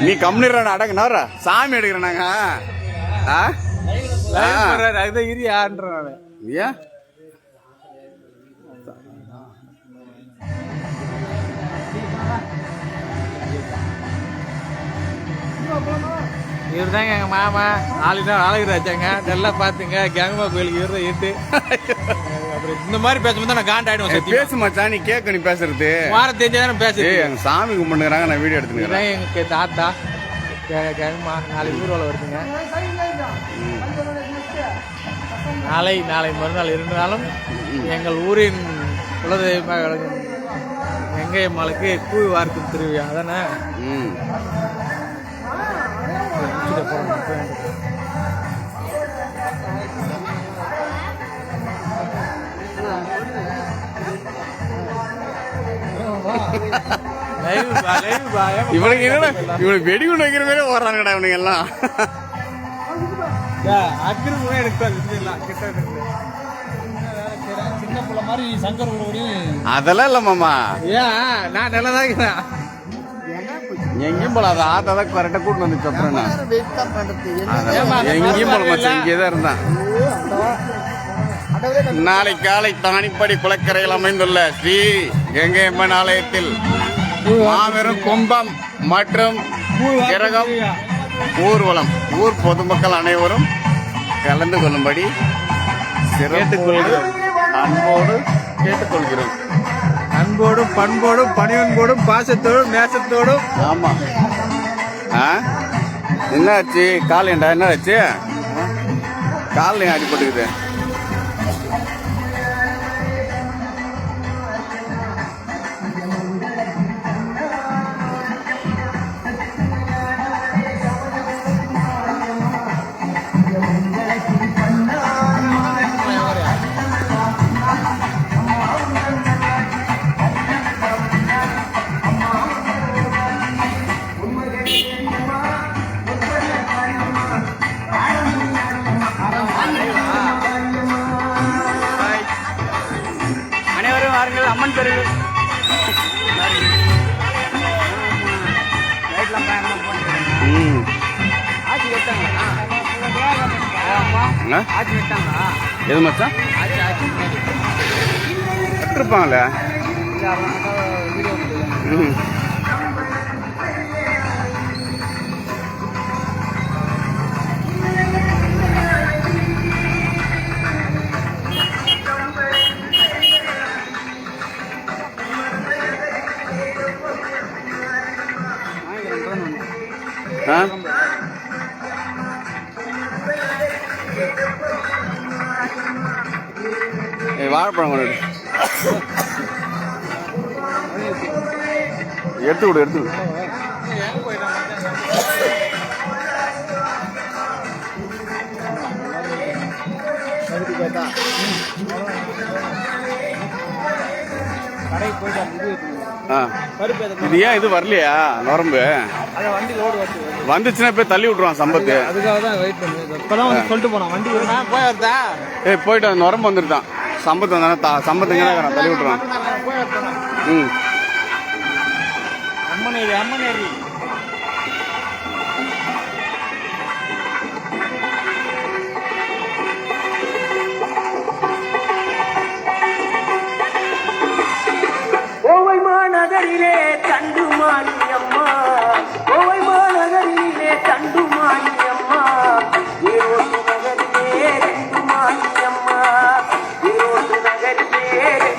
நீ கம்னிடுற அடங்குனாரா சாமி லைவ் போடுறாரு அதுதான் இரியான்ற ஏன் இவர் தாங்க எங்க மாமா. நாலு நாள் அழகுராச்சாங்க நல்லா பாத்துங்க கேங்கமா கோயிலுக்கு இவர் அப்புறம் இந்த மாதிரி பேசும்போது நான் ஏய், சத்தியமா. பேசு மச்சான் நீ கேட்க நீ பேசுறது. வாரம் தெரிஞ்சா நான் பேசுறேன் ஏய் எங்க சாமி கும்பிட்டுக்கிறாங்க நான் வீடியோ எடுத்துக்கிறேன். எங்க தாத்தா கே- கேங்கம்மா நாளைக்கு ஊர்வலம் வருதுங்க. நாளை நாளை மறுநாள் நாளும் எங்கள் ஊரின் குலதெய்வமாக விளங்கும் வெங்கையம்மாளுக்கு கூழ் வார்க்கும் திருவிழா அதானே? இவனுக்கு என்னடா இவனுக்கு வெடிகுண்டு வைக்கிற மாதிரி ஓடுறாங்கடா இவனுங்க எல்லாம். அதெல்லாம் இல்ல மாமா. ஏன் நான் நல்லா தான் இருக்கிறேன் எங்கேயும் போல அதை ஆத்தா தான் கரெக்டாக கூட்டு வந்து அப்புறம் நான் எங்கேயும் போல மச்சான்? இங்கே தான் இருந்தான். நாளை காலை தானிப்படி குளக்கரையில் அமைந்துள்ள ஸ்ரீ கங்கையம்மன் ஆலயத்தில் மாபெரும் கும்பம் மற்றும் கிரகம் ஊர்வலம் ஊர் பொதுமக்கள் அனைவரும் கலந்து கொள்ளும்படி சிறப்போடு அன்போடு கேட்டுக்கொள்கிறோம். அன்போடும் பண்போடும் பணிவன்போடும் பாசத்தோடும் நேசத்தோடும். ஆமா. ஆ? என்னாச்சு? கால் ஏண்டா? என்னாச்சு? கால் அடிபட்டுக்குது? என்ன? எது மச்சான்? கட்டிருப்பாங்களே? ம். வாழைப்பழம் கொண்டு எடுத்து கொடு எடுத்து விடு இது ஆ ஏன் இது வரலையா? நரம்பு. அதை வண்டி லோடு வந்துச்சுன்னா போய் தள்ளி விட்ருவான் சம்பத்து. அதுக்காக தான் வெயிட் பண்ணி இப்பதான் வந்து சொல்லிட்டு போனான். வண்டி போய் வருதா? ஏய் போயிட்டு அந்த நரம்பு வந்துருட்டான் சம்பத்து வந்தானே தா சம்பத்து எங்கே இருக்கிறான் தள்ளி வருதானா ம். அம்மனேரி அம்மனேரி. கோவை மாநகரிலே தண்டு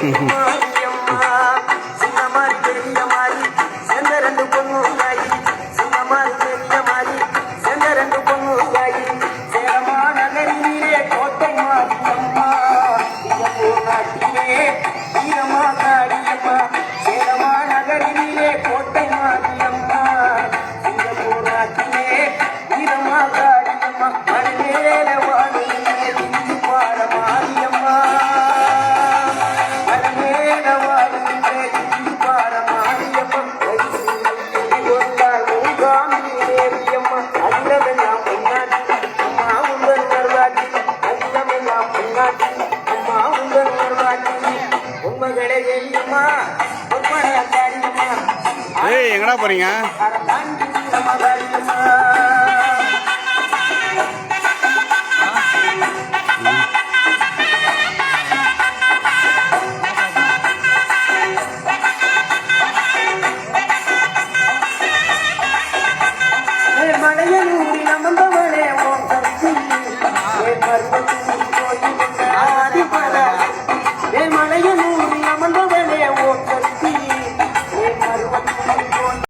mm-hmm. ஏய் எங்கடா போறீங்க